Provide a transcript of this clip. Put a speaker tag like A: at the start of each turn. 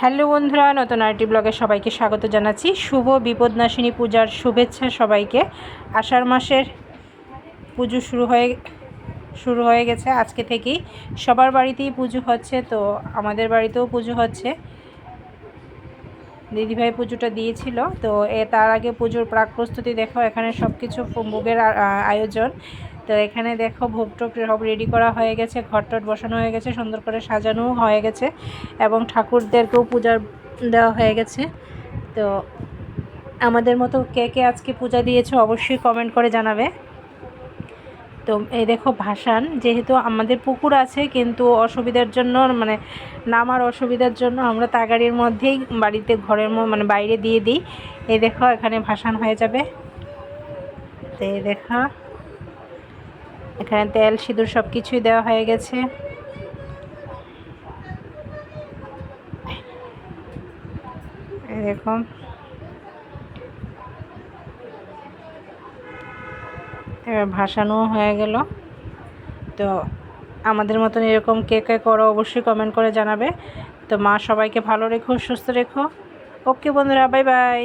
A: Hello বন্ধুরা, নতুন RT ব্লগে সবাইকে স্বাগত জানাচ্ছি। শুভ বিপদনাশিনী পূজার শুভেচ্ছা সবাইকে। আষাঢ় মাসের পুজো শুরু হয়ে শুরু হয়ে গেছে। আজকে থেকেই সবার বাড়িতেই পুজো হচ্ছে, তো আমাদের বাড়িতেও পুজো হচ্ছে। দিদিভাই পুজোটা দিয়েছিল। তো এ তার আগে পুজোর প্রাক প্রস্তুতি দেখো, এখানে সব কিছু ভোগের আয়োজন। তো এখানে দেখো ভোগ টোগ সব রেডি করা হয়ে গেছে, ঘর টট বসানো হয়ে গেছে, সুন্দর করে সাজানোও হয়ে গেছে এবং ঠাকুরদেরকেও পূজার দেওয়া হয়ে গেছে। তো আমাদের মতো কে কে আজকে পূজা দিয়েছ অবশ্যই কমেন্ট করে জানাবে। তো এই দেখো ভাসান, যেহেতু আমাদের পুকুর আছে, কিন্তু অসুবিধার জন্য মানে নামার অসুবিধার জন্য আমরা তাগাড়ির মধ্যেই বাড়িতে ঘরের মানে বাইরে দিয়ে দিই। এই দেখো, এখানে ভাসান হয়ে যাবে। তো এই দেখো, এখানে তেল, সিঁদুর সব কিছুই দেওয়া হয়ে গেছে। এই দেখো এবার ভাসানো হয়ে গেল। তো আমাদের মতন এরকম কে কে করো অবশ্যই কমেন্ট করে জানাবে। তো মা, সবাইকে ভালো রেখো, সুস্থ রেখো। ওকে বন্ধুরা বাই বাই